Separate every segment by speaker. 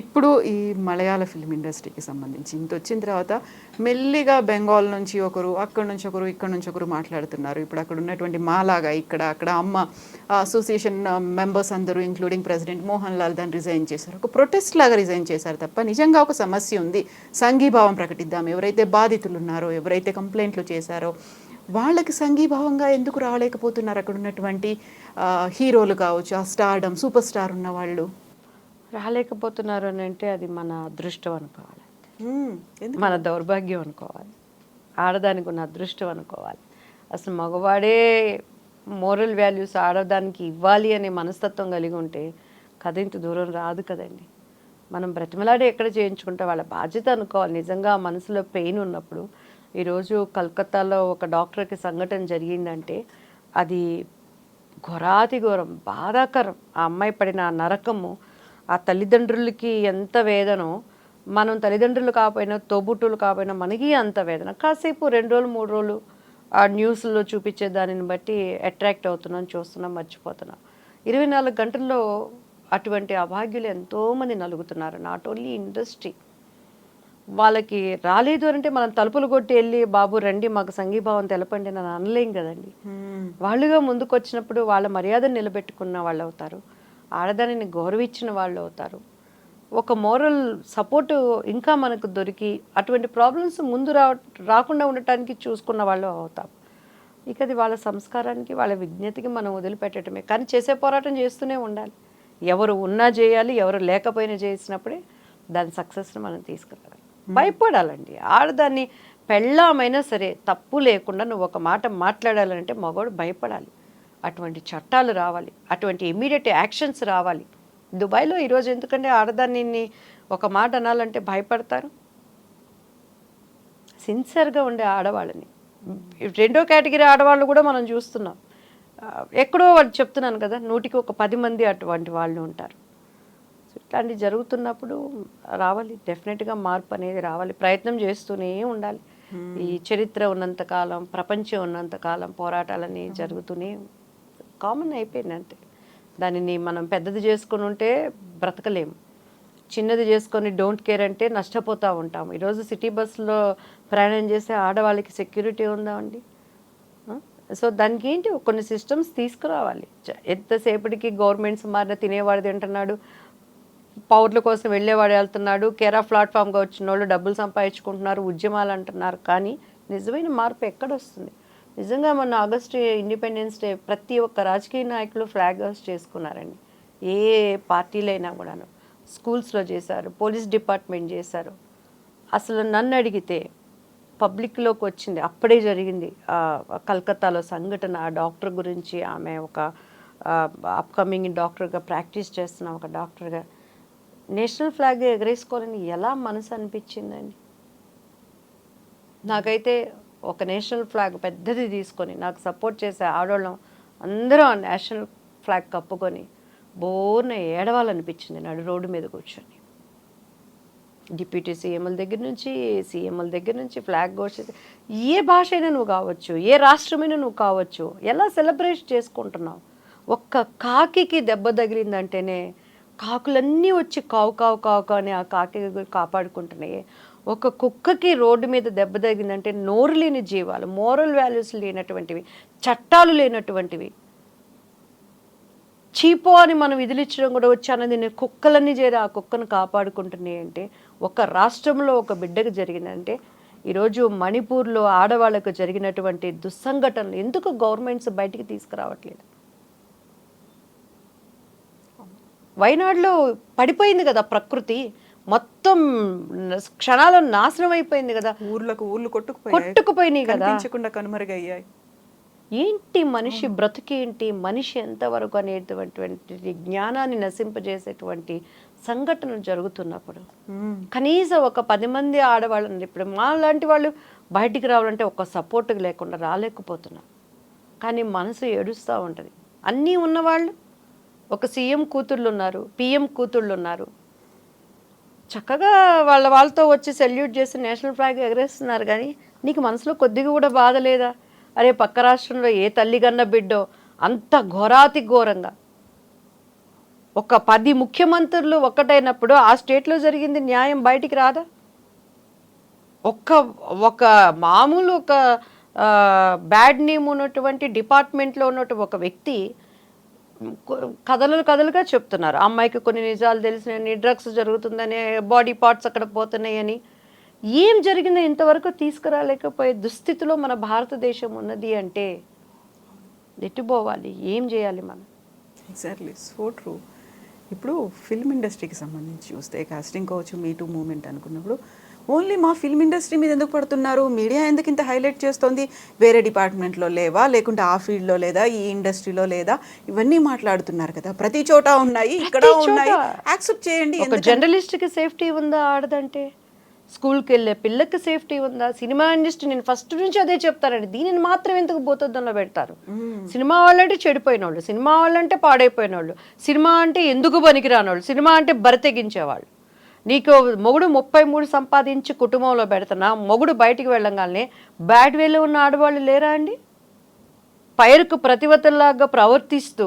Speaker 1: ఇప్పుడు ఈ మలయాళ ఫిల్మ్ ఇండస్ట్రీకి సంబంధించి ఇంత వచ్చిన తర్వాత మెల్లిగా బెంగాల్ నుంచి ఒకరు అక్కడి నుంచి ఒకరు ఇక్కడ నుంచి ఒకరు మాట్లాడుతున్నారు. ఇప్పుడు అక్కడ ఉన్నటువంటి మాలాగా ఇక్కడ అక్కడ అమ్మ అసోసియేషన్ మెంబర్స్ uh, అందరూ ఇంక్లూడింగ్ ప్రెసిడెంట్ మోహన్ లాల్ దాన్ని రిజైన్ చేశారు. ఒక ప్రొటెస్ట్ లాగా రిజైన్ చేశారు తప్ప నిజంగా ఒక సమస్య ఉంది. సంఘీభావం ప్రకటిద్దాం. ఎవరైతే బాధితులు ఉన్నారో ఎవరైతే కంప్లైంట్లు చేశారో వాళ్ళకి సంఘీభావంగా ఎందుకు రాలేకపోతున్నారు? అక్కడ ఉన్నటువంటి uh, హీరోలు కావచ్చు ఆ స్టార్డమ్ సూపర్ స్టార్ ఉన్న వాళ్ళు?
Speaker 2: రాలేకపోతున్నారు అని అంటే అది మన అదృష్టం అనుకోవాలి. మన దౌర్భాగ్యం అనుకోవాలి. ఆడదానికి ఉన్న అదృష్టం అనుకోవాలి. అసలు మగవాడే మోరల్ వాల్యూస్ ఆడదానికి ఇవ్వాలి అనే మనస్తత్వం కలిగి ఉంటే కథ ఇంత దూరం రాదు కదండి. మనం బ్రతిమలాడే ఎక్కడ చేయించుకుంటే వాళ్ళ బాధ్యత అనుకోవాలి. నిజంగా మనసులో పెయిన్ ఉన్నప్పుడు ఈరోజు కలకత్తాలో ఒక డాక్టర్కి సంఘటన జరిగిందంటే అది ఘోరాతి ఘోరం బాధాకరం. ఆ అమ్మాయి పడిన నరకము ఆ తల్లిదండ్రులకి ఎంత వేదనో మనం తల్లిదండ్రులు కాకపోయినా తోబుట్టులు కాకపోయినా మనకి అంత వేదన. కాసేపు రెండు రోజులు మూడు రోజులు ఆ న్యూస్లో చూపించే దానిని బట్టి అట్రాక్ట్ అవుతున్నాం చూస్తున్నాం మర్చిపోతున్నాం. ఇరవై నాలుగు గంటల్లో అటువంటి అభాగ్యులు ఎంతోమంది నలుగుతున్నారు. నాట్ ఓన్లీ ఇండస్ట్రీ వాళ్ళకి రాలేదు అంటే మనం తలుపులు కొట్టి వెళ్ళి బాబు రండి మాకు సంఘీభావం తెలపండి అని అనలేం కదండి. వాళ్ళుగా ముందుకు వచ్చినప్పుడు వాళ్ళ మర్యాదను నిలబెట్టుకున్న వాళ్ళు అవుతారు ఆడదానిని గౌరవించిన వాళ్ళు అవుతారు. ఒక మోరల్ సపోర్ట్ ఇంకా మనకు దొరికి అటువంటి ప్రాబ్లమ్స్ ముందు రా రాకుండా ఉండటానికి చూసుకున్న వాళ్ళు అవుతాం. ఇక అది వాళ్ళ సంస్కారానికి వాళ్ళ విజ్ఞతకి మనం వదిలిపెట్టడమే. కానీ చేసే పోరాటం చేస్తూనే ఉండాలి. ఎవరు ఉన్నా చేయాలి ఎవరు లేకపోయినా చేసినప్పుడే దాని సక్సెస్ని మనం తీసుకురావాలి భయపడాలండి. ఆడదాన్ని పెళ్ళామైనా సరే తప్పు లేకుండా నువ్వు ఒక మాట మాట్లాడాలంటే మగవాడు భయపడాలి. అటువంటి చట్టాలు రావాలి అటువంటి ఇమీడియట్ యాక్షన్స్ రావాలి. దుబాయ్లో ఈరోజు ఎందుకంటే ఆడదాన్ని ఒక మాట అనాలంటే భయపడతారు? సిన్సియర్గా ఉండే ఆడవాళ్ళని. రెండో కేటగిరీ ఆడవాళ్ళు కూడా మనం చూస్తున్నాం. ఎక్కడో వాళ్ళు చెప్తున్నాను కదా నూటికి ఒక పది మంది అటువంటి వాళ్ళు ఉంటారు. ఇట్లాంటివి జరుగుతున్నప్పుడు రావాలి డెఫినెట్గా మార్పు అనేది రావాలి ప్రయత్నం చేస్తూనే ఉండాలి. ఈ చరిత్ర ఉన్నంతకాలం ప్రపంచం ఉన్నంతకాలం పోరాటాలని జరుగుతూనే కామన్ అయిపోయింది అంతే. దానిని మనం పెద్దది చేసుకుని ఉంటే బ్రతకలేము. చిన్నది చేసుకొని డోంట్ కేర్ అంటే నష్టపోతూ ఉంటాము. ఈరోజు సిటీ బస్సులో ప్రయాణం చేసే ఆడవాళ్ళకి సెక్యూరిటీ ఉందా అండి? సో దానికి ఏంటి? కొన్ని సిస్టమ్స్ తీసుకురావాలి. ఎంతసేపటికి గవర్నమెంట్స్ మారిన తినేవాడు తింటున్నాడు పౌరుల కోసం వెళ్ళేవాడు వెళ్తున్నాడు కేరా ప్లాట్ఫామ్గా వచ్చిన వాళ్ళు డబ్బులు సంపాదించుకుంటున్నారు ఉద్యమాలు అంటున్నారు. కానీ నిజమైన మార్పు ఎక్కడ వస్తుంది? నిజంగా మొన్న ఆగస్టు ఇండిపెండెన్స్ డే ప్రతి ఒక్క రాజకీయ నాయకులు ఫ్లాగ్ హౌస్ చేసుకున్నారండి. ఏ పార్టీలైనా కూడాను. స్కూల్స్లో చేశారు పోలీస్ డిపార్ట్మెంట్ చేశారు. అసలు నన్ను అడిగితే పబ్లిక్లోకి వచ్చింది అప్పుడే జరిగింది. కలకత్తాలో సంఘటన ఆ డాక్టర్ గురించి ఆమె ఒక అప్కమింగ్ డాక్టర్గా ప్రాక్టీస్ చేస్తున్న ఒక డాక్టర్గా నేషనల్ ఫ్లాగ్ ఎగరేసుకోవాలని ఎలా మనసు అనిపించిందండి? నాకైతే ఒక నేషనల్ ఫ్లాగ్ పెద్దది తీసుకొని నాకు సపోర్ట్ చేసే ఆడవాళ్ళం అందరూ ఆ నేషనల్ ఫ్లాగ్ కప్పుకొని బోర్న ఏడవాలనిపించింది నడు రోడ్డు మీద కూర్చొని. డిప్యూటీ సీఎంల దగ్గర నుంచి సీఎంల దగ్గర నుంచి ఫ్లాగ్ ఘోషిత ఏ భాష అయినా నువ్వు కావచ్చు ఏ రాష్ట్రమైనా నువ్వు కావచ్చు ఎలా సెలబ్రేట్ చేసుకుంటున్నావు? ఒక్క కాకికి దెబ్బ తగిలిందంటేనే కాకులన్నీ వచ్చి కావు కావు కావు కానీ ఆ కాకి కాపాడుకుంటున్నాయి. ఒక కుక్కకి రోడ్డు మీద దెబ్బ తగిలిందంటే నోరు లేని జీవాలు మోరల్ వాల్యూస్ లేనటువంటివి చట్టాలు లేనటువంటివి. చీపో అని మనం విధులిచ్చడం కూడా వచ్చి అన్నది నేను కుక్కలన్నీ చేరి ఆ కుక్కను కాపాడుకుంటున్నాయి అంటే ఒక రాష్ట్రంలో ఒక బిడ్డకు జరిగిందంటే ఈరోజు మణిపూర్లో ఆడవాళ్ళకు జరిగినటువంటి దుస్సంఘటనలు ఎందుకు గవర్నమెంట్స్ బయటికి తీసుకురావట్లేదు? వైనాడులో పడిపోయింది కదా ప్రకృతి. మొత్తం క్షణాల నాశనం అయిపోయింది కదా.
Speaker 1: ఊర్లకు ఊర్లు కొట్టుకుపోయాయి.
Speaker 2: కొట్టుకుపోయినాయి కదా.
Speaker 1: కనుమరుగయ్యాయి.
Speaker 2: ఏంటి మనిషి బ్రతుకేంటి? మనిషి ఎంతవరకు అనేటువంటి జ్ఞానాన్ని నశింపజేసేటువంటి సంఘటనలు జరుగుతున్నప్పుడు. కనీసం ఒక పది మంది ఆడవాళ్ళని ఇప్పుడు మా లాంటి వాళ్ళు బయటికి రావాలంటే ఒక సపోర్ట్ లేకుండా రాలేకపోతున్నాం కానీ మనసు ఏడుస్తూ ఉంటుంది. అన్నీ ఉన్నవాళ్ళు ఒక సీఎం కూతుళ్ళు ఉన్నారు పిఎం కూతుళ్ళు ఉన్నారు చక్కగా వాళ్ళ వాళ్ళతో వచ్చి సెల్యూట్ చేసి నేషనల్ ఫ్లాగ్ ఎగరేస్తున్నారు కానీ నీకు మనసులో కొద్దిగా కూడా బాధ లేదా? అరే పక్క రాష్ట్రంలో ఏ తల్లి కన్న బిడ్డో? అంత ఘోరాతి ఘోరంగా. ఒక పది ముఖ్యమంత్రులు ఒక్కటైనప్పుడు ఆ స్టేట్లో జరిగింది న్యాయం బయటికి రాదా? ఒక్క ఒక మామూలు ఒక బ్యాడ్ నేమ్ ఉన్నటువంటి డిపార్ట్మెంట్లో ఉన్నటువంటి ఒక వ్యక్తి కథలు కథలుగా చెప్తున్నారు. అమ్మాయికి కొన్ని నిజాలు తెలిసినాయని డ్రగ్స్ జరుగుతుందని బాడీ పార్ట్స్ అక్కడ పోతున్నాయని. ఏం జరిగిందో ఇంతవరకు తీసుకురాలేకపోయే దుస్థితిలో మన భారతదేశం ఉన్నది అంటే నెట్టిపోవాలి ఏం చేయాలి మనం?
Speaker 1: ఎగ్జాక్ట్లీ సో ట్రూ ఇప్పుడు ఫిల్మ్ ఇండస్ట్రీకి సంబంధించి చూస్తే కాస్టింగ్ కావచ్చు మీ టూ మూమెంట్ అనుకున్నప్పుడు ఓన్లీ మా ఫిల్మ్ ఇండస్ట్రీ మీద ఎందుకు పడుతున్నారు? మీడియా ఎందుకు ఇంత హైలైట్ చేస్తోంది? వేరే డిపార్ట్మెంట్లో లేవా? లేకుంటే ఆ ఫీల్డ్లో లేదా? ఈ ఇండస్ట్రీలో లేదా? ఇవన్నీ మాట్లాడుతున్నారు కదా. ప్రతి చోట ఉన్నాయి ఇక్కడ. ఉన్నాయి. యాక్సెప్ట్ చేయండి
Speaker 2: జర్నలిస్ట్కి సేఫ్టీ ఉందా ఆడదంటే? స్కూల్కి వెళ్ళే పిల్లకి సేఫ్టీ ఉందా? సినిమా ఇండస్ట్రీ నేను ఫస్ట్ నుంచి అదే చెప్తానండి. దీనిని మాత్రం ఎందుకు భూతద్దంలో పెడతారు? సినిమా వాళ్ళంటే చెడిపోయిన వాళ్ళు సినిమా వాళ్ళంటే పాడైపోయిన వాళ్ళు సినిమా అంటే ఎందుకు పనికిరాని వాళ్ళు సినిమా అంటే బరితెగించేవాళ్ళు. నీకు మొగుడు ముప్పై మూడు సంపాదించి కుటుంబంలో పెడుతున్నా మొగుడు బయటికి వెళ్ళగానే బ్యాడ్ వేలో ఉన్న ఆడవాళ్ళు లేరా అండి? పైరుకు ప్రతివతల్లాగా ప్రవర్తిస్తూ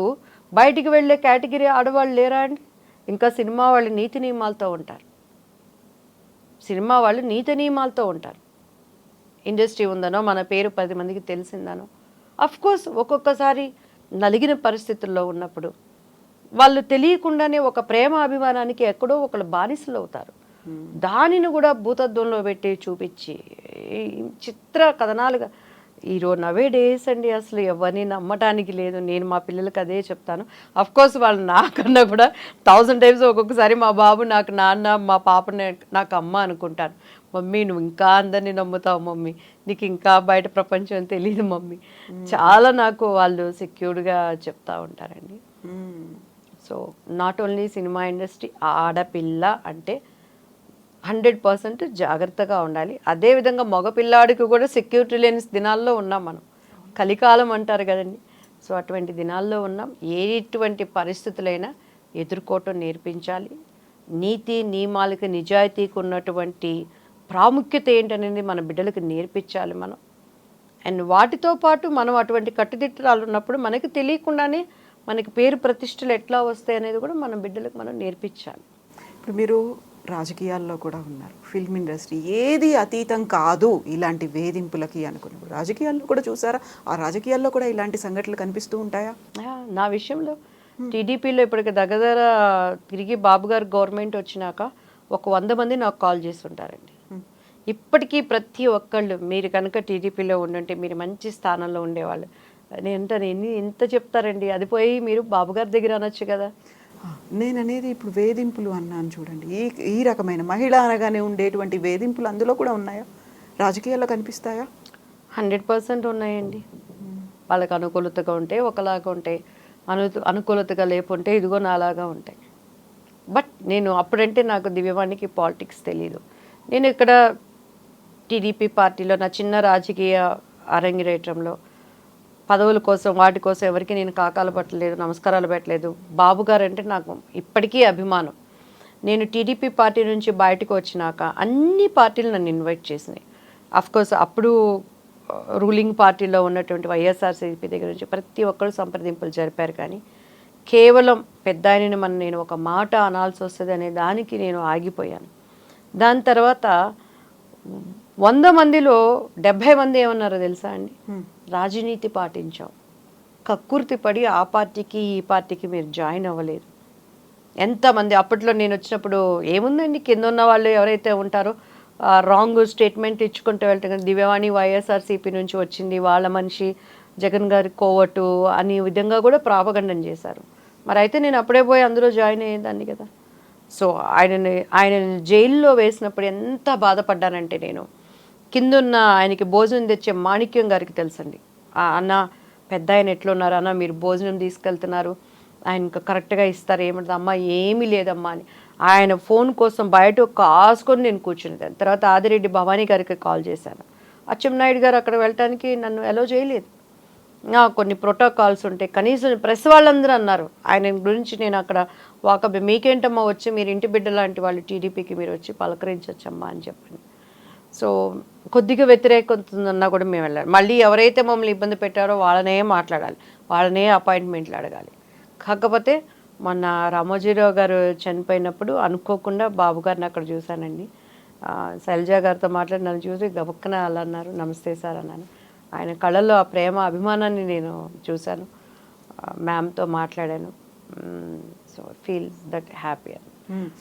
Speaker 2: బయటికి వెళ్ళే కేటగిరీ ఆడవాళ్ళు లేరా అండి? ఇంకా సినిమా వాళ్ళు నీతి నియమాలతో ఉంటారు. సినిమా వాళ్ళు నీతి నియమాలతో ఉంటారు. ఇండస్ట్రీ ఉందనో మన పేరు పది మందికి తెలిసిందనో అఫ్ కోర్స్ ఒక్కొక్కసారి నలిగిన పరిస్థితుల్లో ఉన్నప్పుడు వాళ్ళు తెలియకుండానే ఒక ప్రేమ అభిమానానికి ఎక్కడో ఒకళ్ళు బానిసలు అవుతారు దానిని కూడా భూతత్వంలో పెట్టి చూపించి చిత్ర కథనాలుగా ఈరోజు నవే డేస్ అండి అసలు ఎవరిని నమ్మటానికి లేదు. నేను మా పిల్లలకి అదే చెప్తాను. అఫ్ కోర్స్ వాళ్ళు నాకన్నా కూడా థౌజండ్ టైమ్స్ ఒక్కొక్కసారి మా బాబు నాకు నాన్న మా పాప నాకు అమ్మ అనుకుంటాను మమ్మీ నువ్వు ఇంకా అందరినీ నమ్ముతావు మమ్మీ. నీకు ఇంకా బయట ప్రపంచం తెలియదు మమ్మీ. చాలా నాకు వాళ్ళు సెక్యూర్డ్గా చెప్తా ఉంటారండి. So not only cinema industry ఆడపిల్ల అంటే హండ్రెడ్ పర్సెంట్ జాగ్రత్తగా ఉండాలి. అదేవిధంగా మగపిల్లాడికి కూడా సెక్యూరిటీ లేని దినాల్లో ఉన్నాం మనం. కలికాలం అంటారు కదండి. సో అటువంటి దినాల్లో ఉన్నాం. ఎటువంటి పరిస్థితులైనా ఎదుర్కోవటం నేర్పించాలి. నీతి నియమాలకి నిజాయితీకి ఉన్నటువంటి ప్రాముఖ్యత ఏంటనేది మన బిడ్డలకు నేర్పించాలి మనం. అండ్ వాటితో పాటు మనం అటువంటి కట్టుదిట్టాలు ఉన్నప్పుడు మనకి తెలియకుండానే మనకి పేరు ప్రతిష్టలు ఎట్లా వస్తాయి అనేది కూడా మన బిడ్డలకు మనం నేర్పించాలి.
Speaker 1: ఇప్పుడు మీరు రాజకీయాల్లో కూడా ఉన్నారు. ఫిల్మ్ ఇండస్ట్రీ ఏది అతీతం కాదు ఇలాంటి వేధింపులకి అనుకున్నప్పుడు రాజకీయాల్లో కూడా చూసారా? ఆ రాజకీయాల్లో కూడా ఇలాంటి సంఘటనలు కనిపిస్తూ ఉంటాయా?
Speaker 2: నా విషయంలో టీడీపీలో ఇప్పటికి దగ్గర తిరిగి బాబు గారు గవర్నమెంట్ వచ్చినాక ఒక వంద మంది నాకు కాల్ చేస్తుంటారండి. ఇప్పటికీ ప్రతి ఒక్కళ్ళు మీరు కనుక టీడీపీలో ఉండుంటే మీరు మంచి స్థానంలో ఉండేవాళ్ళు. నేను ఎన్ని ఎంత చెప్తారండి? అది పోయి మీరు బాబు గారి దగ్గర అనొచ్చు కదా.
Speaker 1: నేను అనేది ఇప్పుడు వేధింపులు అన్నాను చూడండి. ఈ ఈ రకమైన మహిళ అనగానే ఉండేటువంటి వేధింపులు అందులో కూడా ఉన్నాయా? రాజకీయాల్లో కనిపిస్తాయా?
Speaker 2: హండ్రెడ్ పర్సెంట్ ఉన్నాయండి. వాళ్ళకి అనుకూలతగా ఉంటే ఒకలాగా ఉంటాయి అను అనుకూలతగా లేకుంటే ఇదిగో నాలాగా ఉంటాయి. బట్ నేను అప్పుడంటే నాకు దివ్యవాణికి పాలిటిక్స్ తెలియదు నేను ఇక్కడ టీడీపీ పార్టీలో నా చిన్న రాజకీయ అరంగిరేటంలో పదవుల కోసం వాటి కోసం ఎవరికి నేను కాకాలు పట్టలేదు నమస్కారాలు పెట్టలేదు. బాబు గారు అంటే నాకు ఇప్పటికీ అభిమానం. నేను టీడీపీ పార్టీ నుంచి బయటకు వచ్చినాక అన్ని పార్టీలు నన్ను ఇన్వైట్ చేసినాయి. అఫ్కోర్స్ అప్పుడు రూలింగ్ పార్టీలో ఉన్నటువంటి వైఎస్ఆర్సీపీ దగ్గర నుంచి ప్రతి ఒక్కరు సంప్రదింపులు జరిపారు కానీ కేవలం పెద్ద ఆయనని మనం నేను ఒక మాట అనాల్సి వస్తుంది అనే దానికి నేను ఆగిపోయాను. దాని తర్వాత వంద మందిలో డెబ్భై మంది ఏమన్నారో తెలుసా అండి? రాజనీతి పాటించాం. కక్కుర్తి పడి ఆ పార్టీకి ఈ పార్టీకి మీరు జాయిన్ అవ్వలేదు. ఎంతమంది అప్పట్లో నేను వచ్చినప్పుడు ఏముందండి? కింద ఉన్న వాళ్ళు ఎవరైతే ఉంటారో రాంగ్ స్టేట్మెంట్ ఇచ్చుకుంటూ వెళ్తాం దివ్యవాణి వైఎస్ఆర్సీపీ నుంచి వచ్చింది వాళ్ళ మనిషి జగన్ గారి కోవటు అనే విధంగా కూడా ప్రాపగండం చేశారు. మరి అయితే నేను అప్పుడే పోయి అందులో జాయిన్ అయ్యేదాన్ని కదా. సో ఆయనని ఆయన జైల్లో వేసినప్పుడు ఎంత బాధపడ్డానంటే నేను కిందున్న ఆయనకి భోజనం తెచ్చే మాణిక్యం గారికి తెలుసండి. ఆ అన్న పెద్ద ఆయన ఎట్లున్నారు అన్న? మీరు భోజనం తీసుకెళ్తున్నారు. ఆయనకు కరెక్ట్గా ఇస్తారు. ఏమంటుంది? అమ్మ ఏమీ లేదమ్మా అని. ఆయన ఫోన్ కోసం బయట కాసుకొని నేను కూర్చునేదాన్ని తర్వాత ఆదిరెడ్డి భవానీ గారికి కాల్ చేశాను. అచ్చెన్నాయుడు గారు అక్కడ వెళ్ళటానికి నన్ను ఎలో చేయలేదు. ఆ, కొన్ని ప్రోటోకాల్స్ ఉంటాయి కనీసం ప్రెస్ వాళ్ళందరూ అన్నారు. ఆయన గురించి నేను అక్కడ వాకబి మీకేంటమ్మా వచ్చి మీరు ఇంటి బిడ్డ లాంటి వాళ్ళు టీడీపీకి మీరు వచ్చి పలకరించవచ్చమ్మా అని చెప్పండి. సో కొద్దిగా వ్యతిరేకతుందన్నా కూడా మేము వెళ్ళాలి. మళ్ళీ ఎవరైతే మమ్మల్ని ఇబ్బంది పెట్టారో వాళ్ళనే మాట్లాడాలి. వాళ్ళనే అపాయింట్మెంట్లు అడగాలి. కాకపోతే మొన్న రామోజీరావు గారు చనిపోయినప్పుడు అనుకోకుండా బాబు గారిని అక్కడ చూశానండి. శైలజ గారితో మాట్లాడి నన్ను చూసి గబక్కన అలా అన్నారు నమస్తే సార్ అన్నాను. ఆయన కళ్ళల్లో ఆ ప్రేమ అభిమానాన్ని నేను చూశాను. మ్యామ్తో మాట్లాడాను. So feel that happy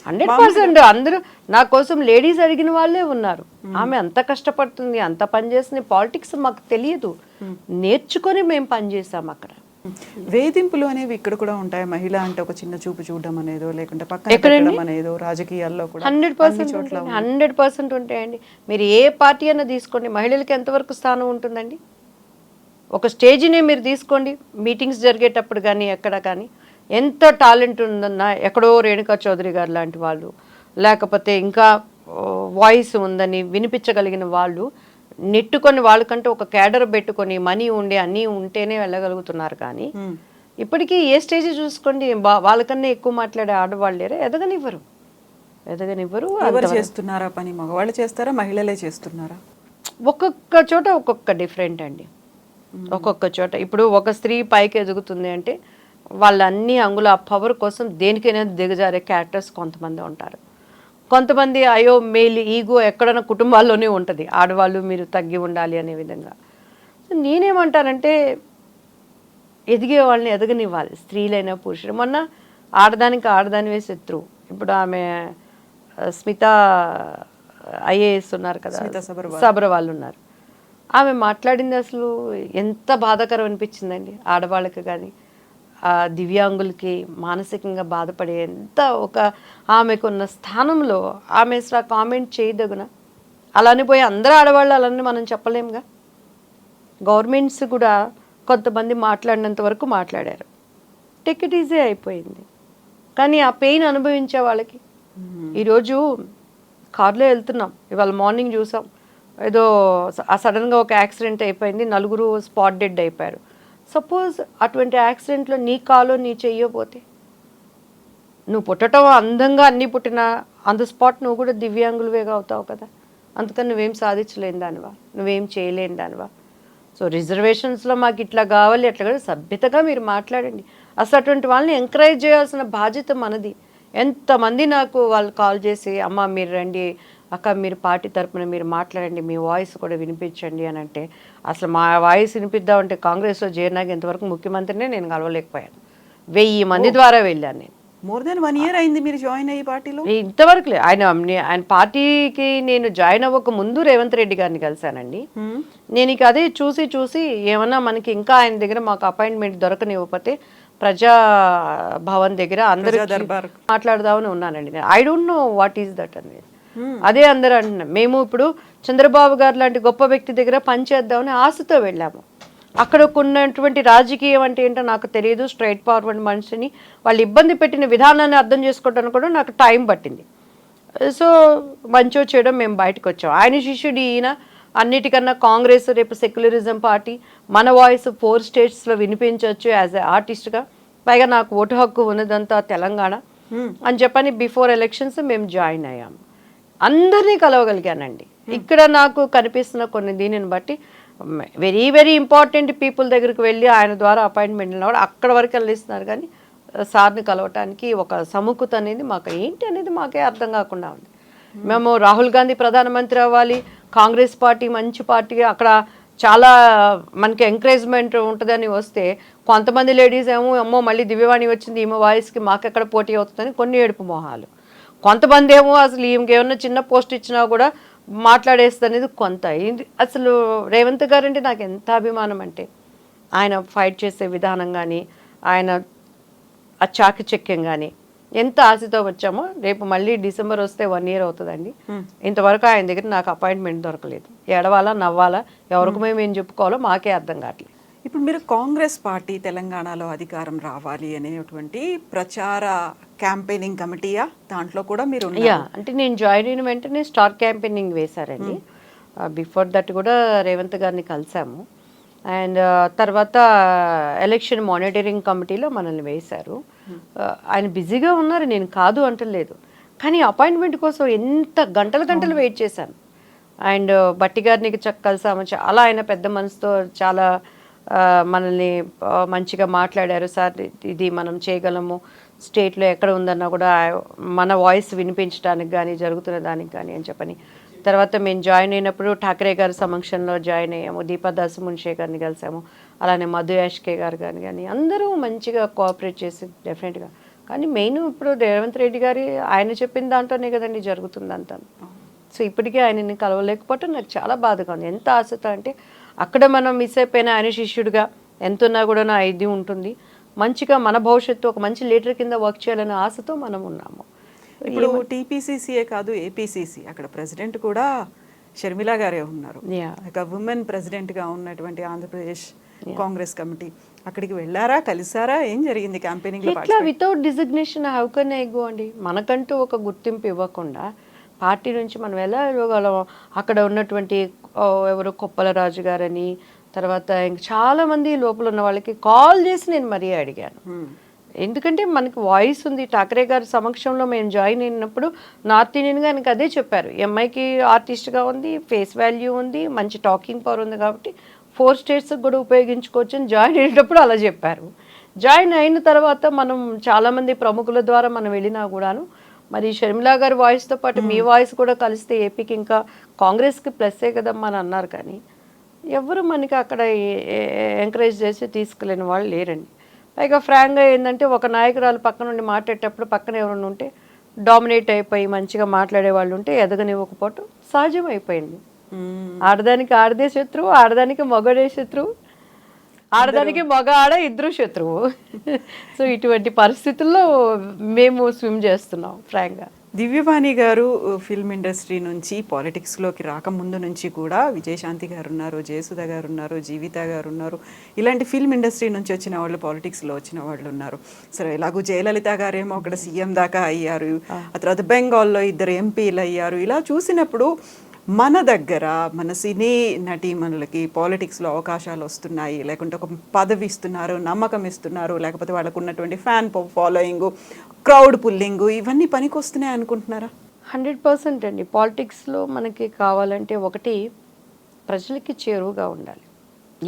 Speaker 2: hundred percent అందరూ నా కోసం లేడీస్ అడిగిన వాళ్ళే ఉన్నారు. ఆమె అంత కష్టపడుతుంది అంత పని చేస్తుంది పాలిటిక్స్ మాకు తెలియదు. నేర్చుకొని మేము పనిచేసాం అక్కడ.
Speaker 1: వేధింపులు అనేవి ఇక్కడ కూడా ఉంటాయి. మహిళ అంటే ఒక చిన్న చూపు చూడడం అనేదో లేకుంటే పక్కన అనేదో రాజకీయాల్లో కూడా
Speaker 2: హండ్రెడ్ పర్సెంట్ హండ్రెడ్ పర్సెంట్ ఉంటాయండి. మీరు ఏ పార్టీ అయినా తీసుకోండి. మహిళలకి ఎంతవరకు స్థానం ఉంటుందండి? ఒక స్టేజ్ని మీరు తీసుకోండి. మీటింగ్స్ జరిగేటప్పుడు కానీ ఎక్కడ కానీ. ఎంత టాలెంట్ ఉందన్నా ఎక్కడో రేణుకా చౌదరి గారు లాంటి వాళ్ళు లేకపోతే ఇంకా వాయిస్ ఉందని వినిపించగలిగిన వాళ్ళు నెట్టుకొని వాళ్ళకంటే ఒక క్యాడర్ పెట్టుకొని మనీ ఉండి అన్నీ ఉంటేనే వెళ్ళగలుగుతున్నారు కానీ ఇప్పటికీ ఏ స్టేజ్ చూసుకోండి వాళ్ళకన్నా ఎక్కువ మాట్లాడే ఆడవాళ్ళు లేరా? ఎదగనివ్వరు. ఎదగనివ్వరు
Speaker 1: ఎవరు చేస్తున్నారా పని? మగవాళ్ళు చేస్తారా? మహిళలే చేస్తున్నారా?
Speaker 2: ఒక్కొక్క చోట ఒక్కొక్క డిఫరెంట్ అండి. ఒక్కొక్క చోట. ఇప్పుడు ఒక స్త్రీ పైకి ఎదుగుతుంది అంటే వాళ్ళ అన్ని అంగుల ఆ పవర్ కోసం దేనికైనా దిగజారే క్యారెక్టర్స్ కొంతమంది ఉంటారు. కొంతమంది అయ్యో మేలు ఈగో ఎక్కడైనా కుటుంబాల్లోనే ఉంటుంది. ఆడవాళ్ళు మీరు తగ్గి ఉండాలి అనే విధంగా. నేనేమంటానంటే ఎదిగే వాళ్ళని ఎదగనివ్వాలి. స్త్రీలైనా పురుషులు. మొన్న ఆడదానికి ఆడదానివే శత్రువు. ఇప్పుడు ఆమె స్మిత ఐఏఎస్ ఉన్నారు కదా.
Speaker 1: సబర్వాల్.
Speaker 2: సబర్వాల్ ఉన్నారు. ఆమె మాట్లాడింది అసలు ఎంత బాధాకరం అనిపించిందండి. ఆడవాళ్ళకి కానీ దివ్యాంగులకి మానసికంగా బాధపడే ఎంత ఒక ఆమెకున్న స్థానంలో ఆమె అసలు కామెంట్ చేయదగున? అలానే పోయి అందరూ ఆడవాళ్ళు అలానే మనం చెప్పలేముగా? గవర్నమెంట్స్ కూడా కొంతమంది మాట్లాడినంత వరకు మాట్లాడారు. టికెట్ ఈజీ అయిపోయింది. కానీ ఆ పెయిన్ అనుభవించే వాళ్ళకి. ఈరోజు కార్లో వెళ్తున్నాం. ఇవాళ మార్నింగ్ చూసాం. ఏదో సడన్గా ఒక యాక్సిడెంట్ అయిపోయింది. నలుగురు స్పాట్ డెడ్ అయిపోయారు. సపోజ్ అటువంటి యాక్సిడెంట్లో నీ కాలో నీ చెయ్యబోతే నువ్వు పుట్టడం అందంగా అన్నీ పుట్టినా ఆన్ ద స్పాట్ నువ్వు కూడా దివ్యాంగులవేగా అవుతావు కదా. అందుకని నువ్వేం సాధించలేని దానివా? నువ్వేం చేయలేని దానివా? సో రిజర్వేషన్స్లో మాకు ఇట్లా కావాలి అట్లా కూడా సభ్యతగా మీరు మాట్లాడండి. అసలు అటువంటి వాళ్ళని ఎంకరేజ్ చేయాల్సిన బాధ్యత మనది. ఎంతమంది నాకు వాళ్ళు కాల్ చేసి అమ్మ మీరు రండి. అక్క మీరు పార్టీ తరపున మీరు మాట్లాడండి. మీ వాయిస్ కూడా వినిపించండి అని అంటే అసలు మా వాయిస్ వినిపిద్దామంటే కాంగ్రెస్లో చేరినాక ఇంతవరకు ముఖ్యమంత్రినే నేను కలవలేకపోయాను. వెయ్యి మంది ద్వారా వెళ్ళాను నేను.
Speaker 1: మోర్ దెన్ వన్ ఇయర్ అయింది మీరు జాయిన్ అయ్యి పార్టీలో?
Speaker 2: ఇంతవరకు ఆయన ఆయన పార్టీకి నేను జాయిన్ అవ్వక ముందు రేవంత్ రెడ్డి గారిని కలిశానండి. నేను ఇక అదే చూసి చూసి ఏమన్నా మనకి ఇంకా ఆయన దగ్గర మాకు అపాయింట్మెంట్ దొరకనివ్వకపోతే ప్రజా భవన్ దగ్గర అందరూ. మాట్లాడదామని ఉన్నానండి. I don't know what is that అనేది. అదే అందరూ అంటున్నారు. మేము ఇప్పుడు చంద్రబాబు గారు లాంటి గొప్ప వ్యక్తి దగ్గర పనిచేద్దామని ఆశతో వెళ్ళాము. అక్కడ ఉన్నటువంటి రాజకీయం అంటే ఏంటో నాకు తెలియదు. స్ట్రైట్ ఫార్వర్డ్ మనిషిని వాళ్ళు ఇబ్బంది పెట్టిన విధానాన్ని అర్థం చేసుకోవడానికి కూడా నాకు టైం పట్టింది. సో మంచో చేయడం మేము బయటకు వచ్చాం. ఆయన శిష్యుడు ఈయన అన్నిటికన్నా కాంగ్రెస్ రేపు సెక్యులరిజం పార్టీ మన వాయిస్ ఫోర్ స్టేట్స్లో వినిపించవచ్చు యాజ్ ఎ ఆర్టిస్ట్గా. పైగా నాకు ఓటు హక్కు ఉన్నదంతా తెలంగాణ. అని చెప్పని బిఫోర్ ఎలక్షన్స్ మేము జాయిన్ అయ్యాము. అందరినీ కలవగలిగానండి. ఇక్కడ నాకు కనిపిస్తున్న కొన్ని దీనిని బట్టి వెరీ వెరీ ఇంపార్టెంట్ పీపుల్ దగ్గరికి వెళ్ళి ఆయన ద్వారా అపాయింట్మెంట్ కూడా అక్కడ వరకు వెళ్ళిస్తున్నారు. కానీ సార్ని కలవటానికి ఒక సముఖత అనేది మాకు ఏంటి అనేది మాకే అర్థం కాకుండా ఉంది. మేము రాహుల్ గాంధీ ప్రధానమంత్రి అవ్వాలి కాంగ్రెస్ పార్టీ మంచి పార్టీ అక్కడ చాలా మనకి ఎంకరేజ్మెంట్ ఉంటుందని వస్తే కొంతమంది లేడీస్ ఏమో అమ్మో మళ్ళీ దివ్యవాణి వచ్చింది ఈమె వాయిస్కి మాకెక్కడ పోటీ అవుతుందని కొన్ని ఏడుపు మొహాలు. కొంతమంది ఏమో అసలు ఈమెకి ఏమన్నా చిన్న పోస్ట్ ఇచ్చినా కూడా మాట్లాడేస్తుంది అనేది కొంత. అసలు రేవంత్ గారు అంటే నాకు ఎంత అభిమానం అంటే ఆయన ఫైట్ చేసే విధానం కానీ ఆయన ఆ చాకచక్యం కానీ ఎంత ఆశతో వచ్చామో రేపు మళ్ళీ డిసెంబర్ వస్తే వన్ ఇయర్ అవుతుందండి. ఇంతవరకు ఆయన దగ్గర నాకు అపాయింట్మెంట్ దొరకలేదు. ఏడవాలా నవ్వాలా ఎవరికి మేము ఏం చెప్పుకోవాలో మాకే అర్థం కావట్లేదు.
Speaker 1: ఇప్పుడు మీరు కాంగ్రెస్ పార్టీ తెలంగాణలో అధికారం రావాలి అనేటువంటి ప్రచార క్యాంపెయినింగ్ కమిటీయా? దాంట్లో కూడా మీరు
Speaker 2: అంటే నేను జాయిన్ అయిన వెంటనే స్టార్ క్యాంపెయినింగ్ వేశారండి. బిఫోర్ దట్ కూడా రేవంత్ గారిని కలిసాము. అండ్ తర్వాత ఎలక్షన్ మానిటరింగ్ కమిటీలో మనల్ని వేశారు. Uh, ఆయన బిజీగా ఉన్నారు నేను కాదు అంటలేదు. కానీ అపాయింట్మెంట్ కోసం ఎంత గంటలు గంటలు వెయిట్ చేశాను. అండ్ బట్టి గారిని చక్క కలిసాము. చాలా ఆయన పెద్ద మనసుతో చాలా మనల్ని మంచిగా మాట్లాడారు. సార్ ఇది మనం చేయగలము. స్టేట్లో ఎక్కడ ఉందన్నా కూడా మన వాయిస్ వినిపించడానికి కానీ జరుగుతున్న దానికి కానీ అని చెప్పని. తర్వాత మేము జాయిన్ అయినప్పుడు ఠాకరే గారి సమక్షంలో జాయిన్ అయ్యాము. దీపదాస్ మున్షే గారిని కలిసాము. అలానే మధు యాష్కే గారు కానీ కానీ అందరూ మంచిగా కోఆపరేట్ చేసి డెఫినెట్గా కానీ మెయిన్ ఇప్పుడు రేవంత్ రెడ్డి గారి ఆయన చెప్పిన దాంట్లోనే కదండి జరుగుతుంది అంతా సో ఇప్పటికీ ఆయనని కలవలేకపోవటం నాకు చాలా బాధగా ఉంది. ఎంత ఆశతో అంటే అక్కడ మనం మిస్ అయిపోయిన ఆయన శిష్యుడిగా ఎంత ఉన్నా కూడా నా ఇది ఉంటుంది. మంచిగా మన భవిష్యత్తు ఒక మంచి లీడర్ కింద వర్క్ చేయాలనే ఆశతో మనం ఉన్నాము.
Speaker 1: ఇప్పుడు టీపీసీసీఏ కాదు ఏపీసీసీ. అక్కడ ప్రెసిడెంట్ కూడా షర్మిల గారే ఉన్నారు. ఒక ఉమెన్ ప్రెసిడెంట్గా ఉన్నటువంటి ఆంధ్రప్రదేశ్ కాంగ్రెస్ కమిటీ. అక్కడికి వెళ్ళారా కలిసారా? ఏం జరిగింది క్యాంపెయినింగ్లో
Speaker 2: ఇట్లా without designation how can I go అండి? మనకంటూ ఒక గుర్తింపు ఇవ్వకుండా పార్టీ నుంచి మనం ఎలా ఇవ్వగలం అక్కడ ఉన్నటువంటి ఎవరు కొప్పల రాజు గారని తర్వాత ఇంక చాలా మంది లోపల ఉన్న వాళ్ళకి కాల్ చేసి నేను మరీ అడిగాను. ఎందుకంటే మనకి వాయిస్ ఉంది ఠాకరే గారి సమక్షంలో మేము జాయిన్ అయినప్పుడు నార్త్ ఇండియన్ గారికి అదే చెప్పారు. అమ్మాయికి ఆర్టిస్ట్గా ఉంది ఫేస్ వాల్యూ ఉంది మంచి టాకింగ్ పవర్ ఉంది కాబట్టి ఫోర్ స్టేట్స్కి కూడా ఉపయోగించుకోవచ్చు అని జాయిన్ అయ్యేటప్పుడు అలా చెప్పారు. జాయిన్ అయిన తర్వాత మనం చాలామంది ప్రముఖుల ద్వారా మనం వెళ్ళినా కూడాను మరి షర్మిలా గారి వాయిస్తో పాటు మీ వాయిస్ కూడా కలిస్తే ఏపీకి ఇంకా కాంగ్రెస్కి ప్లస్సే కదమ్మా అని అన్నారు కానీ ఎవరు మనకి అక్కడ ఎంకరేజ్ చేసి తీసుకెళ్ళిన వాళ్ళు లేరండి. పైగా ఫ్రాంక్గా ఏంటంటే ఒక నాయకురాలు పక్కన నుండి మాట్లాడేటప్పుడు పక్కన ఎవరైనా ఉంటే డామినేట్ అయిపోయి మంచిగా మాట్లాడే వాళ్ళు ఉంటే ఎదగనివ్వకపోవటం సహజం అయిపోయింది. ఆడదానికి ఆడదే శత్రువు ఆడదానికి మగడే శత్రువు ఆడదానికి మగ ఆడ ఇద్దరు శత్రువు. సో ఇటువంటి పరిస్థితుల్లో మేము స్విమ్ చేస్తున్నాం ఫ్రాంక్గా
Speaker 1: దివ్యవాణి గారు ఫిల్మ్ ఇండస్ట్రీ నుంచి పాలిటిక్స్లోకి రాకముందు నుంచి కూడా విజయశాంతి గారు ఉన్నారు జయసుధ గారు ఉన్నారు జీవిత గారు ఉన్నారు. ఇలాంటి ఫిల్మ్ ఇండస్ట్రీ నుంచి వచ్చిన వాళ్ళు పాలిటిక్స్లో వచ్చిన వాళ్ళు ఉన్నారు. సరే ఎలాగో జయలలిత గారేమో అక్కడ సీఎం దాకా అయ్యారు. ఆ తర్వాత బెంగాల్లో ఇద్దరు ఎంపీలు అయ్యారు. ఇలా చూసినప్పుడు మన దగ్గర మన సినీ నటీమణులకి పాలిటిక్స్లో అవకాశాలు వస్తున్నాయి. లేకుంటే ఒక పదవి ఇస్తున్నారు నమ్మకం ఇస్తున్నారు. లేకపోతే వాళ్ళకు ఉన్నటువంటి ఫ్యాన్ ఫాలోయింగ్ క్రౌడ్ పుల్లింగ్ ఇవన్నీ పనికి వస్తున్నాయి అనుకుంటున్నారా?
Speaker 2: హండ్రెడ్ పర్సెంట్ అండి. పాలిటిక్స్లో మనకి కావాలంటే ఒకటి ప్రజలకి చేరువుగా ఉండాలి.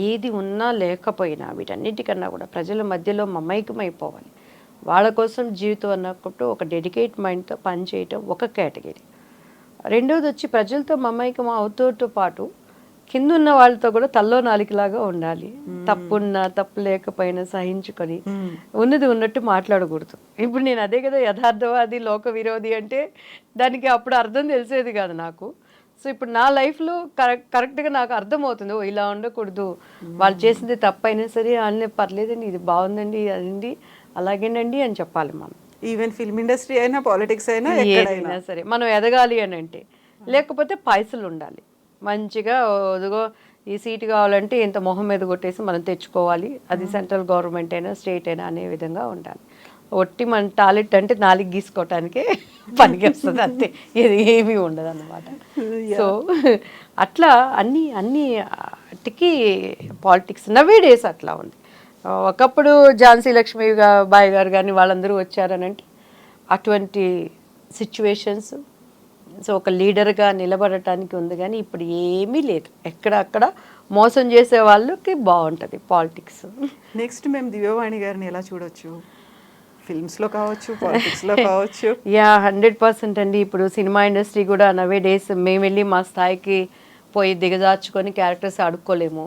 Speaker 2: ఏది ఉన్నా లేకపోయినా వీటన్నిటికన్నా కూడా ప్రజల మధ్యలో మమైకమైపోవాలి. వాళ్ళ కోసం జీవితం అన్నప్పుడు ఒక డెడికేట్ మైండ్తో పనిచేయటం ఒక కేటగిరీ. రెండోది వచ్చి ప్రజలతో మమైకం అవుతూతో పాటు కింద ఉన్న వాళ్ళతో కూడా తల్లో నాలికలాగా ఉండాలి. తప్పున్నా తప్పు లేకపోయినా సహించుకొని ఉన్నది ఉన్నట్టు మాట్లాడకూడదు. ఇప్పుడు నేను అదే కదా యథార్థవాది లోక విరోధి అంటే దానికి అప్పుడు అర్థం తెలిసేది కాదు నాకు. సో ఇప్పుడు నా లైఫ్లో కరెక్ట్ కరెక్ట్గా నాకు అర్థమవుతుంది. ఓ ఇలా ఉండకూడదు. వాళ్ళు చేసింది తప్పైనా సరే అన్నీ పర్లేదండి ఇది బాగుందండి అదండి అలాగేనండి అని చెప్పాలి మనం.
Speaker 1: ఈవెన్ ఫిల్మ్ ఇండస్ట్రీ అయినా పాలిటిక్స్ అయినా ఎక్కడైనా.
Speaker 2: ఏదైనా సరే మనం ఎదగాలి అని అంటే లేకపోతే పైసలు ఉండాలి. మంచిగా అదిగో ఈ సీట్ కావాలంటే ఇంత మొహం మీద కొట్టేసి మనం తెచ్చుకోవాలి. అది సెంట్రల్ గవర్నమెంట్ అయినా స్టేట్ అయినా అనే విధంగా ఉండాలి. ఒట్టి మన టాలెంట్ అంటే నాలుగు గీసుకోవటానికే పనికి వస్తుంది అంతే. ఇది ఏమీ ఉండదు అన్నమాట సో అట్లా అన్ని అన్ని అట్టికి పాలిటిక్స్ నవే డేస్ అట్లా ఉంది. ఒకప్పుడు ఝాన్సీ లక్ష్మీ బాయ్ గారు కానీ వాళ్ళందరూ వచ్చారనంటే అటువంటి సిచ్యువేషన్స్ సో ఒక లీడర్గా నిలబడటానికి ఉంది కానీ ఇప్పుడు ఏమీ లేదు. ఎక్కడక్కడ మోసం చేసే వాళ్ళకి బాగుంటుంది పాలిటిక్స్
Speaker 1: నెక్స్ట్ మేము దివ్యవాణి గారిని ఎలా చూడొచ్చు? ఫిల్మ్స్లో కావచ్చు పాలిటిక్స్లో కావచ్చు.
Speaker 2: యా హండ్రెడ్ పర్సెంట్ అండి. ఇప్పుడు సినిమా ఇండస్ట్రీ కూడా నవే డేస్ మేము వెళ్ళి మా స్థాయికి పోయి దిగజార్చుకొని క్యారెక్టర్స్ ఆడుకోలేము.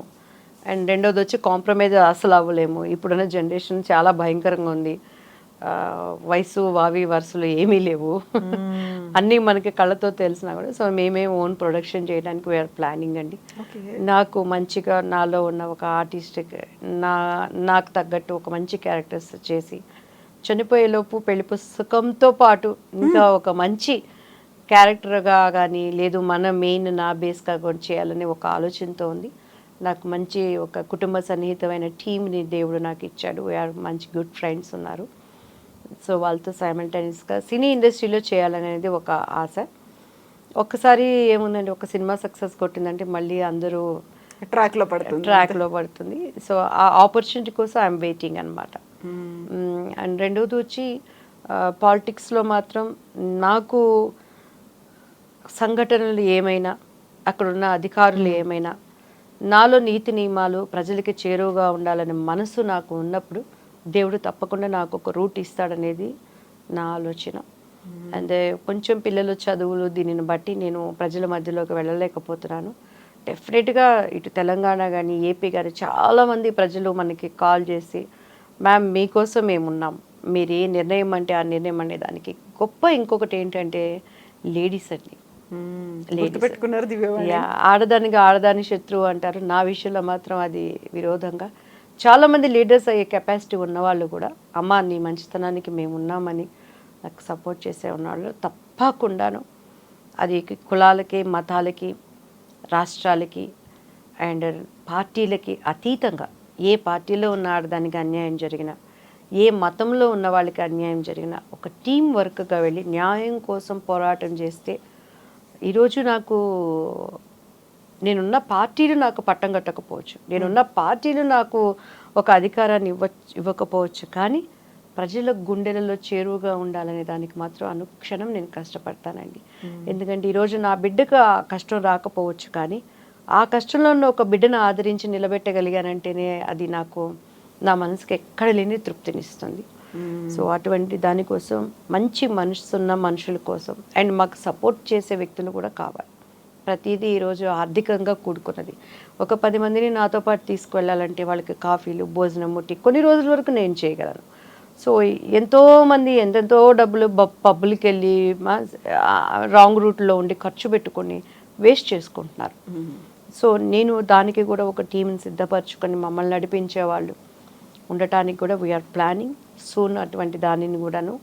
Speaker 2: అండ్ రెండోది వచ్చి కాంప్రమైజ్ అసలు అవ్వలేము. ఇప్పుడున్న జనరేషన్ చాలా భయంకరంగా ఉంది. వయసు వావి వరుసలు ఏమీ లేవు. అన్నీ మనకి కళ్ళతో తెలిసినా కూడా సో మేమే ఓన్ ప్రొడక్షన్ చేయడానికి వీఆర్ ప్లానింగ్ అండి. నాకు మంచిగా నాలో ఉన్న ఒక ఆర్టిస్ట్ నా నాకు తగ్గట్టు ఒక మంచి క్యారెక్టర్స్ చేసి చనిపోయేలోపు పెళ్ళి పుస్తకంతో పాటు ఇంకా ఒక మంచి క్యారెక్టర్గా కానీ లేదు మన మెయిన్ నా బేస్గా కూడా చేయాలని ఒక ఆలోచనతో ఉంది. నాకు మంచి ఒక కుటుంబ సన్నిహితమైన టీంని దేవుడు నాకు ఇచ్చాడు. వీఆర్ మంచి గుడ్ ఫ్రెండ్స్ ఉన్నారు. సో వాళ్ళతో సైమల్టేనియస్గా సినీ ఇండస్ట్రీలో చేయాలనేది ఒక ఆశ. ఒక్కసారి ఏముందండి ఒక సినిమా సక్సెస్ కొట్టిందంటే మళ్ళీ అందరూ
Speaker 1: ట్రాక్లో పడుతుంది.
Speaker 2: ట్రాక్లో పడుతుంది. సో ఆ ఆపర్చునిటీ కోసం ఐఎమ్ వెయిటింగ్ అనమాట అండ్ రెండోది వచ్చి పాలిటిక్స్లో మాత్రం నాకు సంఘటనలు ఏమైనా అక్కడున్న అధికారులు ఏమైనా నాలో నీతి నియమాలు ప్రజలకి చేరువగా ఉండాలనే మనసు నాకు ఉన్నప్పుడు దేవుడు తప్పకుండా నాకు ఒక రూట్ ఇస్తాడనేది నా ఆలోచన. అండ్ కొంచెం పిల్లలు చదువులు దీనిని బట్టి నేను ప్రజల మధ్యలోకి వెళ్ళలేకపోతున్నాను. డెఫినెట్గా ఇటు తెలంగాణ కానీ ఏపీ కానీ చాలామంది ప్రజలు మనకి కాల్ చేసి మ్యామ్ మీకోసం మేమున్నాం మీరు ఏ నిర్ణయం అంటే ఆ నిర్ణయం అనే దానికి గొప్ప ఇంకొకటి ఏంటంటే లేడీస్ అండి.
Speaker 1: పెట్టుకున్నారు దివ్యవాణి
Speaker 2: యా, ఆడదానికి ఆడదాని శత్రువు అంటారు. నా విషయంలో మాత్రం అది విరోధంగా. చాలా మంది లీడర్స్ అయ్యే కెపాసిటీ ఉన్నవాళ్ళు కూడా అమ్మ నీ మంచితనానికి మేము ఉన్నామని నాకు సపోర్ట్ చేసే ఉన్నాళ్ళు తప్పకుండాను అది కులాలకి మతాలకి రాష్ట్రాలకి అండ్ పార్టీలకి అతీతంగా ఏ పార్టీలో ఉన్న ఆడదానికి అన్యాయం జరిగినా ఏ మతంలో ఉన్న వాళ్ళకి అన్యాయం జరిగినా ఒక టీం వర్క్గా వెళ్ళి న్యాయం కోసం పోరాటం చేస్తే ఈరోజు నాకు నేనున్న పార్టీలు నాకు పట్టం కట్టకపోవచ్చు. నేనున్న పార్టీలు నాకు ఒక అధికారాన్ని ఇవ్వ ఇవ్వకపోవచ్చు. కానీ ప్రజల గుండెలలో చేరువుగా ఉండాలనే దానికి మాత్రం అనుక్షణం నేను కష్టపడతానండి. ఎందుకంటే ఈరోజు నా బిడ్డకు ఆ కష్టం రాకపోవచ్చు. కానీ ఆ కష్టంలో ఉన్న ఒక బిడ్డను ఆదరించి నిలబెట్టగలిగానంటేనే అది నాకు నా మనసుకి ఎక్కడ లేని తృప్తినిస్తుంది. సో అటువంటి దానికోసం మంచి మనసున్న మనుషుల కోసం అండ్ మాకు సపోర్ట్ చేసే వ్యక్తులు కూడా కావాలి. ప్రతిదీ ఈరోజు ఆర్థికంగా కూడుకున్నది. ఒక పది మందిని నాతో పాటు తీసుకువెళ్ళాలంటే వాళ్ళకి కాఫీలు భోజనం ముట్టి కొన్ని రోజుల వరకు నేను చేయగలను. సో ఎంతో మంది ఎంతెంతో డబ్బులు పబ్బులకి వెళ్ళి రాంగ్ రూట్లో ఉండి ఖర్చు పెట్టుకొని వేస్ట్ చేసుకుంటున్నారు. సో నేను దానికి కూడా ఒక టీంని సిద్ధపరచుకొని మమ్మల్ని నడిపించే వాళ్ళు ఉండటానికి కూడా వీఆర్ ప్లానింగ్ సూన్ అటువంటి దానిని కూడాను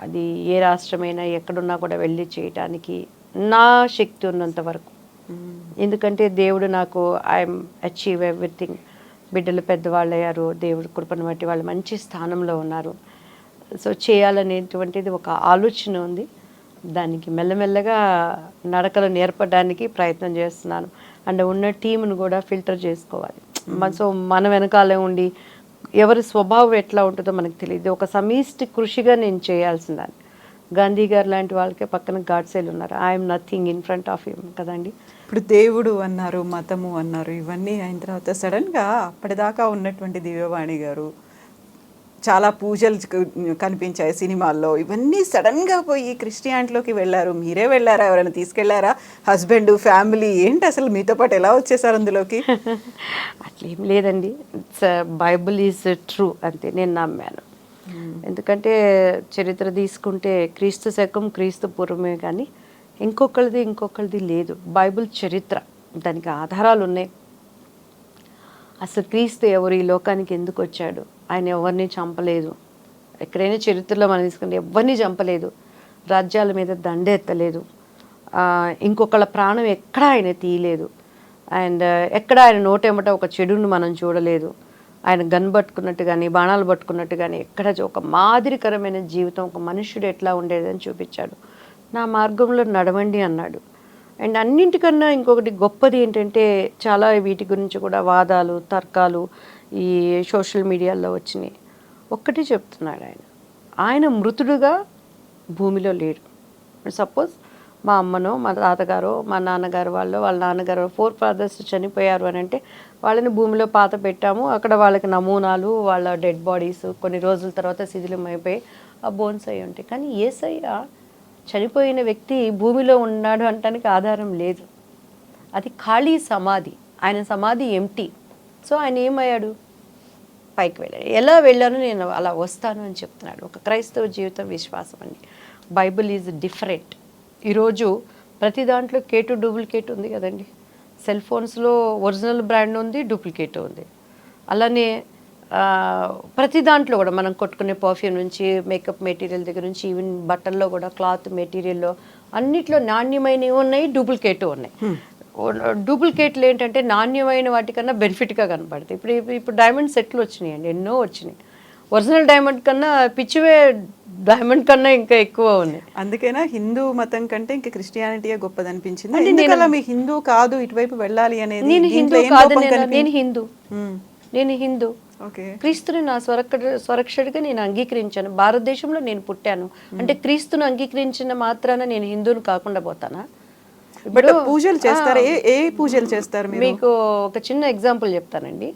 Speaker 2: అది ఏ రాష్ట్రమైనా ఎక్కడున్నా కూడా వెళ్ళి చేయటానికి నా శక్తి ఉన్నంత వరకు. ఎందుకంటే దేవుడు నాకు ఐఎమ్ అచీవ్ ఎవ్రీథింగ్. బిడ్డలు పెద్దవాళ్ళు అయ్యారు దేవుడు కృపను బట్టి వాళ్ళు మంచి స్థానంలో ఉన్నారు. సో చేయాలనేటువంటిది ఒక ఆలోచన ఉంది. దానికి మెల్లమెల్లగా నడకలు నేర్పడానికి ప్రయత్నం చేస్తున్నాను. అండ్ ఉన్న టీంను కూడా ఫిల్టర్ చేసుకోవాలి. సో మన వెనకాలే ఉండి ఎవరి స్వభావం ఎట్లా ఉంటుందో మనకు తెలియదు. ఒక సమిష్టి కృషిగా నేను చేయాల్సిందాన్ని గాంధీ గారు లాంటి వాళ్ళకే పక్కన గాడ్సేలు ఉన్నారు. I'm nothing in front of him కదండి.
Speaker 1: ఇప్పుడు దేవుడు అన్నారు మతము అన్నారు ఇవన్నీ అయిన తర్వాత సడన్గా అప్పటిదాకా ఉన్నటువంటి దివ్యవాణి గారు చాలా పూజలు కనిపించాయి సినిమాల్లో. ఇవన్నీ సడన్గా పోయి క్రిస్టియానిటీలోకి వెళ్ళారు. మీరే వెళ్ళారా? ఎవరైనా తీసుకెళ్ళారా హస్బెండ్ ఫ్యామిలీ ఏంటి అసలు? మీతో పాటు ఎలా వచ్చేసారు అందులోకి?
Speaker 2: అట్లేం లేదండి. ఇట్స్ బైబుల్ ఈజ్ ట్రూ అంతే. నేను నమ్మాను. ఎందుకంటే చరిత్ర తీసుకుంటే క్రీస్తు శకం క్రీస్తు పూర్వమే కానీ ఇంకొకరిది ఇంకొకరిది లేదు. బైబిల్ చరిత్ర. దానికి ఆధారాలు ఉన్నాయి అసలు క్రీస్తు ఎవరు? ఈ లోకానికి ఎందుకు వచ్చాడు? ఆయన ఎవరిని చంపలేదు. ఎక్కడైనా చరిత్రలో మనం తీసుకుంటే ఎవరిని చంపలేదు. రాజ్యాల మీద దండెత్తలేదు. ఇంకొకళ్ళ ప్రాణం ఎక్కడ ఆయన తీయలేదు. అండ్ ఎక్కడ ఆయన నోటేమట ఒక చెడును మనం చూడలేదు. ఆయన గన్ పట్టుకున్నట్టు కానీ బాణాలు పట్టుకున్నట్టు కానీ ఎక్కడ ఒక మాదిరికరమైన జీవితం ఒక మనుష్యుడు ఎట్లా ఉండేదని చూపించాడు. నా మార్గంలో నడవండి అన్నాడు. అండ్ అన్నింటికన్నా ఇంకొకటి గొప్పది ఏంటంటే చాలా వీటి గురించి కూడా వాదాలు తర్కాలు ఈ సోషల్ మీడియాలో వచ్చినాయి. ఒక్కటి చెప్తున్నాడు ఆయన. ఆయన మృతుడుగా భూమిలో లేడు. సపోజ్ మా అమ్మనో మా తాతగారో మా నాన్నగారు వాళ్ళు వాళ్ళ నాన్నగారు ఫోర్ ఫాదర్స్ చనిపోయారు అని అంటే వాళ్ళని భూమిలో పాత పెట్టాము. అక్కడ వాళ్ళకి నమూనాలు వాళ్ళ డెడ్ బాడీస్ కొన్ని రోజుల తర్వాత శిథిలం అయిపోయి ఆ బోన్స్ అయి ఉంటాయి. కానీ ఏసయ్య చనిపోయిన వ్యక్తి భూమిలో ఉన్నాడు అనటానికి ఆధారం లేదు. అది ఖాళీ సమాధి. ఆయన సమాధి ఎంటీ సో ఆయన ఏమయ్యాడు? పైకి వెళ్ళాడు. ఎలా వెళ్ళాను నేను అలా వస్తాను అని చెప్తున్నాడు. ఒక క్రైస్తవ జీవితం విశ్వాసం అండి. Bible is different. ఈరోజు ప్రతి దాంట్లో కేటు డూప్లికేట్ ఉంది కదండి. సెల్ ఫోన్స్లో ఒరిజినల్ బ్రాండ్ ఉంది డూప్లికేట్ ఉంది. అలానే ప్రతి దాంట్లో కూడా మనం కొట్టుకునే పర్ఫ్యూమ్ నుంచి మేకప్ మెటీరియల్ దగ్గర నుంచి ఈవెన్ బట్టల్లో కూడా క్లాత్ మెటీరియల్లో అన్నిట్లో నాణ్యమైనవి ఉన్నాయి డూప్లికేట్ ఉన్నాయి. డూప్లికేట్లు ఏంటంటే నాణ్యమైన వాటికన్నా బెనిఫిట్గా కనపడతాయి. ఇప్పుడు ఇప్పుడు- ఇప్పుడు డైమండ్ సెట్లు వచ్చినాయండి ఎన్నో వచ్చినాయి. ఒరిజినల్ డైమండ్ కన్నా పిచ్చివే డైమండ్ కన్నా ఇంకా ఎక్కువ ఉన్నాయి.
Speaker 1: అందుకేనా హిందూ మతం కంటే ఇంకా క్రిస్టియానిటీయే గొప్పది అనిపించింది మీ హిందూ కాదు ఇటువైపు వెళ్ళాలి అనేది
Speaker 2: నేను హిందూ కాదు నేను హిందూ. నేను హిందూ.
Speaker 1: ఓకే.
Speaker 2: క్రీస్తుని నా స్వరక్ష స్వరక్షడిగా నేను అంగీకరించాను. భారతదేశంలో నేను పుట్టాను. అంటే క్రీస్తును అంగీకరించిన మాత్రాన నేను హిందూని కాకుండా పోతానా?
Speaker 1: బట్ పూజలు చేస్తారు? ఏ ఏ పూజలు చేస్తారు
Speaker 2: మీకు ఒక చిన్న ఎగ్జాంపుల్ చెప్తానండి.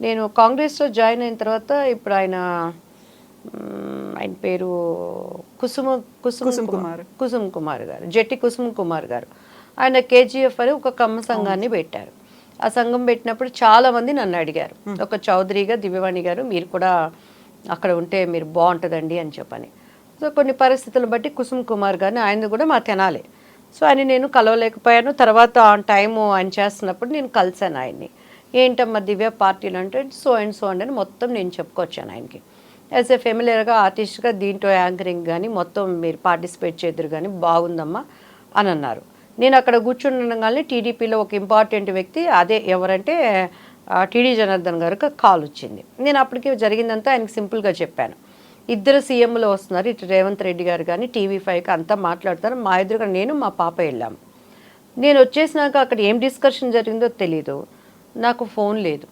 Speaker 2: నేను కాంగ్రెస్లో జాయిన్ అయిన తర్వాత ఇప్పుడు ఆయన ఆయన పేరు కుసుమ కుసుమ కుమార్. కుసుమ్ కుమార్ గారు జట్టి కుసుమ్ కుమార్ గారు. ఆయన కేజీఎఫ్ అని ఒక కమ్మ సంఘాన్ని పెట్టారు. ఆ సంఘం పెట్టినప్పుడు చాలా మంది నన్ను అడిగారు. ఒక చౌదరిగా దివ్యవాణి గారు మీరు కూడా అక్కడ ఉంటే మీరు బాగుంటుందండి అని చెప్పని. సో కొన్ని పరిస్థితులను బట్టి కుసుమ్ కుమార్ గారిని ఆయన కూడా మా తెనాలి. సో ఆయన నేను కలవలేకపోయాను. తర్వాత ఆ టైము ఆయన చేస్తున్నప్పుడు నేను కలిశాను ఆయన్ని. ఏంటమ్మా దివ్య పార్టీలు అంటే సో అండ్ సో అండ్ అని మొత్తం నేను చెప్పుకొచ్చాను ఆయనకి. యాజ్ ఎ ఫెమిలియర్గా ఆర్టిస్ట్గా దీంట్లో యాంకరింగ్ కానీ మొత్తం మీరు పార్టిసిపేట్ చేద్దరు కానీ బాగుందమ్మా అని అన్నారు. నేను అక్కడ కూర్చుండగానే టీడీపీలో ఒక ఇంపార్టెంట్ వ్యక్తి అదే ఎవరంటే టీడీ జనార్దన్ గారికి కాల్ వచ్చింది. నేను అప్పటికి జరిగిందంతా ఆయనకి సింపుల్గా చెప్పాను. ఇద్దరు సీఎంలు వస్తున్నారు. ఇటు రేవంత్ రెడ్డి గారు కానీ టీవీ ఫైవ్కి అంతా మాట్లాడుతారు మా ఎదురుగా నేను మా పాప వెళ్ళాము నేను వచ్చేసినాక అక్కడ ఏం డిస్కషన్ జరిగిందో తెలీదు. నాకు ఫోన్ లేదు.